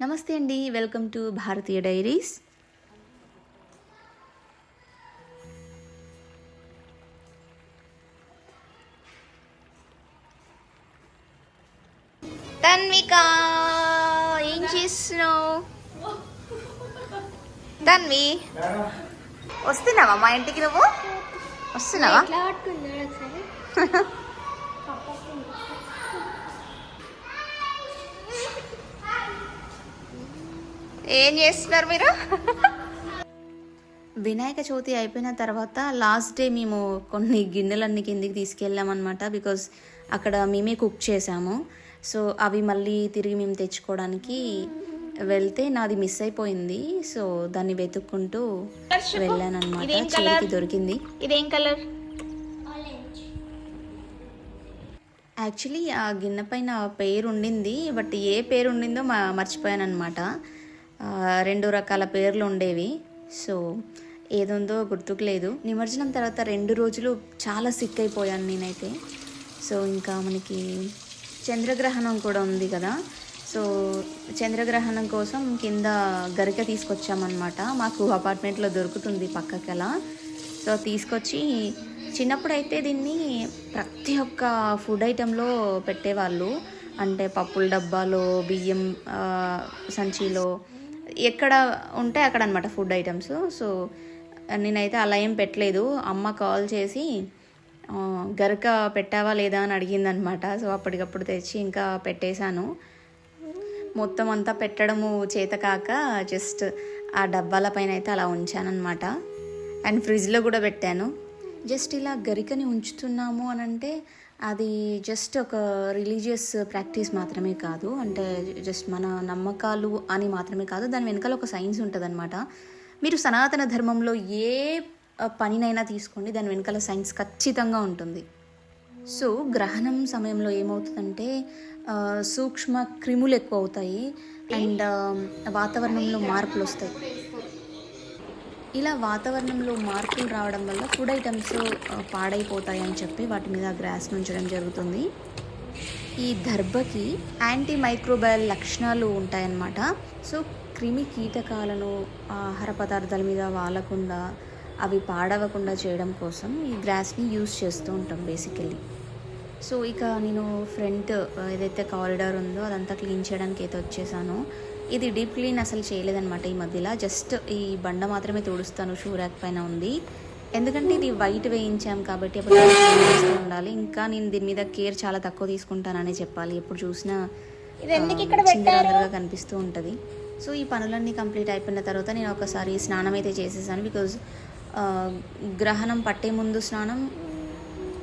నమస్తే అండి. Welcome to Bharatiya diaries. Tanvika ఏం చేస్తున్నావు? తన్వి వస్తున్నావా మా ఇంటికి నువ్వు? వస్తున్నావా? ఏం చేస్తున్నారు మీరు? వినాయక చవితి అయిపోయిన తర్వాత లాస్ట్ డే మేము కొన్ని గిన్నెలన్నీ కిందికి తీసుకెళ్ళామన్నమాట బికాజ్ అక్కడ మేమే కుక్ చేసాము సో అవి మళ్ళీ తిరిగి మేము తెచ్చుకోవడానికి వెళ్తే నాది మిస్ అయిపోయింది. సో దాన్ని వెతుక్కుంటూ వెళ్ళాను అనమాట ఇదేం చివరికి colour? దొరికింది. ఇదేం కలర్ యాక్చువల్లీ ఆ గిన్నె పైన పేరు ఉండింది బట్ ఏ పేరు ఉండిందో మా మర్చిపోయాను అనమాట రెండు రకాల పేర్లు ఉండేవి. సో ఏదుందో గుర్తుకు లేదు నిమజ్జనం తర్వాత రెండు రోజులు చాలా సిక్ అయిపోయాను నేనైతే. సో ఇంకా మనకి చంద్రగ్రహణం కూడా ఉంది కదా. సో చంద్రగ్రహణం కోసం కింద గరిక తీసుకొచ్చామన్నమాట. మాకు అపార్ట్మెంట్లో దొరుకుతుంది పక్కకి అలా. సో తీసుకొచ్చి చిన్నప్పుడు అయితే దీన్ని ప్రతి ఒక్క ఫుడ్ ఐటెంలో పెట్టేవాళ్ళు. అంటే పప్పుల డబ్బాలో బియ్యం సంచిలో ఎక్కడ ఉంటే అక్కడ అనమాట ఫుడ్ ఐటమ్స్. సో నేనైతే అలా ఏం పెట్టలేదు. అమ్మ కాల్ చేసి గరక పెట్టావా లేదా? అని అడిగిందనమాట. సో అప్పటికప్పుడు తెచ్చి ఇంకా పెట్టేశాను. మొత్తం అంతా పెట్టడము చేత కాక జస్ట్ ఆ డబ్బాల పైన అయితే అలా ఉంచానమాట అండ్ ఫ్రిడ్జ్లో కూడా పెట్టాను. జస్ట్ ఇలా గరికని ఉంచుతున్నాము అని అంటే అది జస్ట్ ఒక రిలీజియస్ ప్రాక్టీస్ మాత్రమే కాదు. అంటే జస్ట్ మన నమ్మకాలు అని మాత్రమే కాదు. దాని వెనకాల ఒక సైన్స్ ఉంటుందన్నమాట. మీరు సనాతన ధర్మంలో ఏ పనినైనా తీసుకోండి. దాని వెనకాల సైన్స్ ఖచ్చితంగా ఉంటుంది. సో గ్రహణం సమయంలో ఏమవుతుందంటే సూక్ష్మ క్రిములు ఎక్కువ అవుతాయి అండ్ వాతావరణంలో మార్పులు వస్తాయి ఇలా వాతావరణంలో మార్పులు రావడం వల్ల ఫుడ్ ఐటమ్స్ పాడైపోతాయని పాడైపోతాయి అని చెప్పి వాటి మీద గ్రాస్ ఉంచడం జరుగుతుంది. ఈ దర్భకి యాంటీ మైక్రోబయల్ లక్షణాలు ఉంటాయన్నమాట. సో క్రిమి కీటకాలను ఆహార పదార్థాల మీద వాలకుండా అవి పాడవకుండా చేయడం కోసం ఈ గ్రాస్ని యూస్ చేస్తూ ఉంటాం బేసికల్లీ. సో ఇక నేను ఫ్రంట్ ఏదైతే కారిడార్ ఉందో అదంతా క్లీన్ చేయడానికి అయితే వచ్చేసాను. ఇది డీప్ క్లీన్ అసలు చేయలేదన్నమాట ఈ మధ్యలో. జస్ట్ ఈ బండ మాత్రమే తుడుస్తాను షూ ర్యాక్ పైన ఉంది. ఎందుకంటే ఇది వైట్ వేయించాం కాబట్టి అప్పుడు ఉండాలి. ఇంకా నేను దీని మీద కేర్ చాలా తక్కువ తీసుకుంటానని చెప్పాలి. ఎప్పుడు చూసినా చిందరవందరగా కనిపిస్తూ ఉంటుంది. సో ఈ పనులన్నీ కంప్లీట్ అయిపోయిన తర్వాత నేను ఒకసారి స్నానం అయితే చేసేసాను. బికాజ్ గ్రహణం పట్టే ముందు స్నానం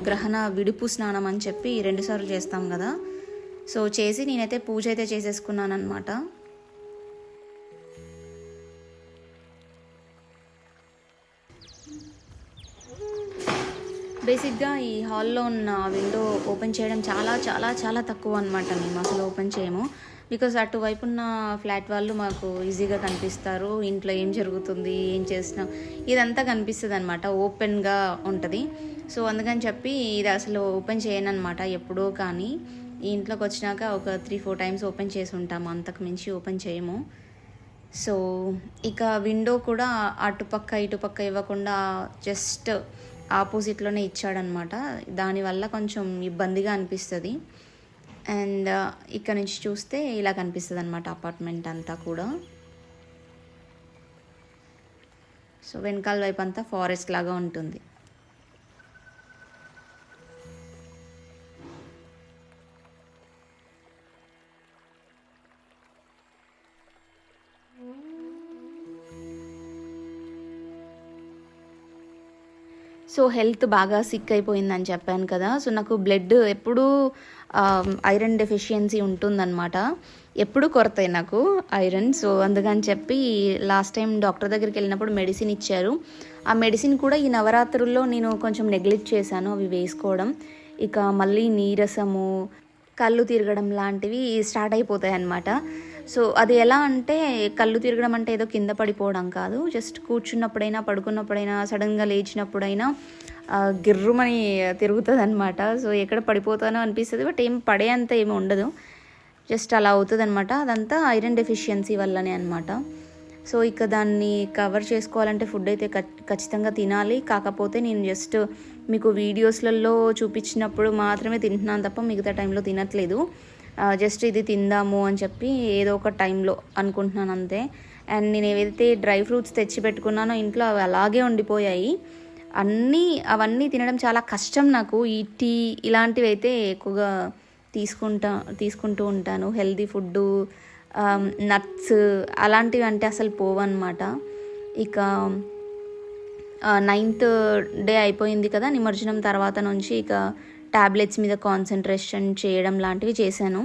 గ్రహణ విడుపు స్నానం అని చెప్పి రెండుసార్లు చేస్తాం కదా. సో చేసి నేనైతే పూజ అయితే చేసేసుకున్నాను అనమాట బేసిక్గా ఈ హాల్లో ఉన్న విండో ఓపెన్ చేయడం చాలా చాలా చాలా తక్కువ అనమాట మేము అసలు ఓపెన్ చేయము. బికాజ్ అటువైపు ఉన్న ఫ్లాట్ వాళ్ళు మాకు ఈజీగా కనిపిస్తారు. ఇంట్లో ఏం జరుగుతుంది ఏం చేస్తున్నాం ఇదంతా కనిపిస్తుంది అనమాట ఓపెన్గా ఉంటుంది. సో అందుకని చెప్పి ఇది అసలు ఓపెన్ చేయను అనమాట ఎప్పుడో కానీ. ఈ ఇంట్లోకి వచ్చినాక ఒక త్రీ ఫోర్ టైమ్స్ ఓపెన్ చేసి ఉంటాము అంతకు మించి ఓపెన్ చేయము. సో ఇక విండో కూడా అటుపక్క ఇటుపక్క ఇవ్వకుండా జస్ట్ ఆపోజిట్లోనే ఇచ్చాడనమాట. దానివల్ల కొంచెం ఇబ్బందిగా అనిపిస్తుంది. అండ్ uh, ఇక్కడ నుంచి చూస్తే ఇలా కనిపిస్తుంది అనమాట అపార్ట్మెంట్ అంతా కూడా. సో వెనకాల వైపు అంతా ఫారెస్ట్ లాగా ఉంటుంది. సో హెల్త్ బాగా సిక్ అయిపోయిందని చెప్పాను కదా. సో నాకు బ్లడ్ ఎప్పుడూ ఐరన్ డెఫిషియన్సీ ఉంటుందన్నమాట. ఎప్పుడు కొరతాయి నాకు ఐరన్. సో అందుకని చెప్పి లాస్ట్ టైం డాక్టర్ దగ్గరికి వెళ్ళినప్పుడు మెడిసిన్ ఇచ్చారు. ఆ మెడిసిన్ కూడా ఈ నవరాత్రుల్లో నేను కొంచెం నెగ్లెక్ట్ చేశాను అవి వేసుకోవడం. ఇక మళ్ళీ నీరసము కళ్ళు తిరగడం లాంటివి స్టార్ట్ అయిపోతాయి అన్నమాట సో అది ఎలా అంటే కళ్ళు తిరగడం అంటే ఏదో కింద పడిపోవడం కాదు. జస్ట్ కూర్చున్నప్పుడైనా పడుకున్నప్పుడైనా సడన్గా లేచినప్పుడైనా గిర్రుమని తిరుగుతుంది అనమాట సో ఎక్కడ పడిపోతానో అనిపిస్తుంది బట్ ఏం పడే అంత ఏమి ఉండదు. జస్ట్ అలా అవుతుంది అనమాట అదంతా ఐరన్ డెఫిషియన్సీ వల్లనే అనమాట సో ఇక దాన్ని కవర్ చేసుకోవాలంటే ఫుడ్ అయితే ఖచ్చితంగా తినాలి. కాకపోతే నేను జస్ట్ మీకు వీడియోస్లలో చూపించినప్పుడు మాత్రమే తింటున్నాను తప్ప మిగతా టైంలో తినట్లేదు. జస్ట్ ఇది తిందాము అని చెప్పి ఏదో ఒక టైంలో అనుకుంటున్నాను అంతే. అండ్ నేను ఏవైతే డ్రై ఫ్రూట్స్ తెచ్చి పెట్టుకున్నానో ఇంట్లో అవి అలాగే ఉండిపోయాయి. అన్నీ అవన్నీ తినడం చాలా కష్టం నాకు. ఈ టీ ఇలాంటివి అయితే ఎక్కువగా తీసుకుంటా తీసుకుంటూ ఉంటాను. హెల్దీ ఫుడ్డు నట్స్ అలాంటివి అంటే అసలు పోవన్నమాట. ఇక నైన్త్ డే అయిపోయింది కదా నిమజ్జనం తర్వాత నుంచి ఇక ట్యాబ్లెట్స్ మీద కాన్సన్ట్రేషన్ చేయడం లాంటివి చేశాను.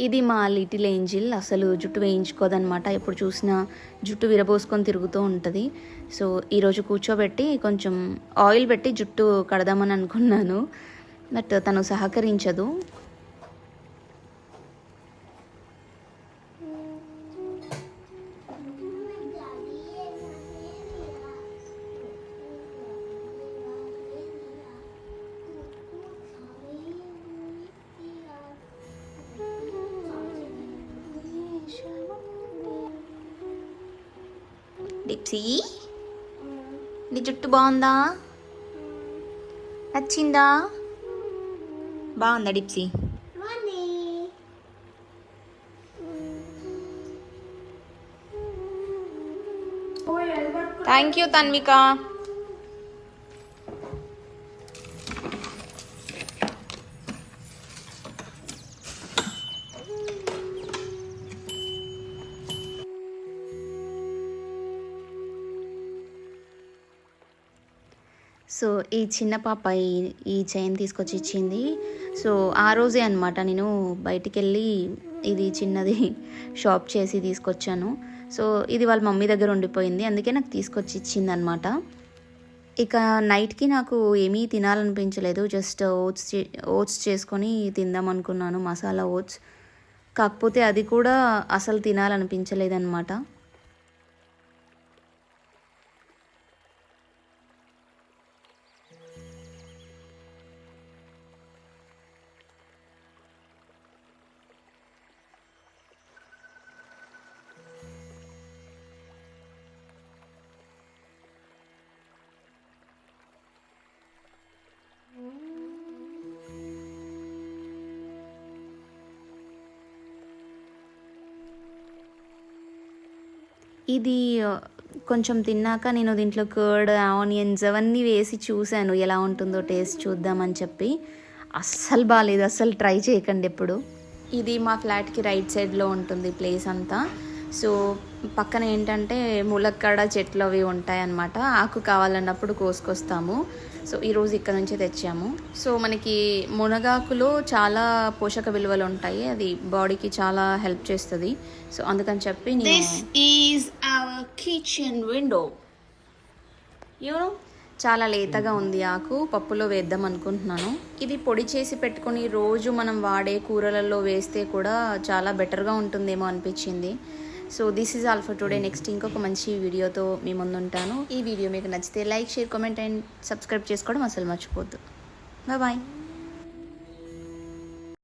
ఇది మా లిటిల్ ఏంజిల్. అసలు జుట్టు వేయించుకోదనమాట ఎప్పుడు చూసినా జుట్టు విరబోసుకొని తిరుగుతూ ఉంటుంది. సో ఈరోజు కూర్చోబెట్టి కొంచెం ఆయిల్ పెట్టి జుట్టు కడదామని అనుకున్నాను. బట్ తను సహకరించదు. డిప్సీ నీ జుట్టు బాగుందా? నచ్చిందా? బాగుందా డిప్సీ. Thank you Tanvika. సో ఈ చిన్న పాప ఈ ఈ చైన్ తీసుకొచ్చి ఇచ్చింది. సో ఆ రోజే అనమాట నేను బయటికి వెళ్ళి ఇది చిన్నది షాప్ చేసి తీసుకొచ్చాను. సో ఇది వాళ్ళ మమ్మీ దగ్గర ఉండిపోయింది. అందుకే నాకు తీసుకొచ్చి ఇచ్చింది అనమాట ఇక నైట్కి నాకు ఏమీ తినాలనిపించలేదు. జస్ట్ ఓట్స్ చే- ఓట్స్ చేసుకొని తిందాం అనుకున్నాను. మసాలా ఓట్స్. కాకపోతే అది కూడా అసలు తినాలనిపించలేదన్నమాట. ఇది కొంచెం తిన్నాక నేను దీంట్లో కర్డ్ ఆనియన్స్ అవన్నీ వేసి చూశాను. ఎలా ఉంటుందో టేస్ట్ చూద్దామని చెప్పి. అస్సలు బాగాలేదు అస్సలు ట్రై చేయకండి ఎప్పుడు. ఇది మా ఫ్లాట్కి రైట్ సైడ్లో ఉంటుంది ప్లేస్ అంతా. సో పక్కన ఏంటంటే ములక్కాడ చెట్లు అవి ఉంటాయన్నమాట. ఆకు కావాలన్నప్పుడు కోసుకొస్తాము. సో ఈరోజు ఇక్కడ నుంచే తెచ్చాము. సో మనకి మునగాకులో చాలా పోషక విలువలు ఉంటాయి. అది బాడీకి చాలా హెల్ప్ చేస్తుంది. సో అందుకని చెప్పి కిచెన్ విండో యూనో చాలా లేతగా ఉంది ఆకు. పప్పులో వేద్దాం అనుకుంటున్నాను. ఇది పొడి చేసి పెట్టుకొని రోజు మనం వాడే కూరలలో వేస్తే కూడా చాలా బెటర్గా ఉంటుందేమో అనిపించింది. So this is all for today next ఇంకొక మంచి వీడియోతో మీ ముందు ఉంటాను ఈ వీడియో మీకు నచ్చితే like share comment and subscribe చేసుకోవడం అసలు మర్చిపోద్దు బాయ్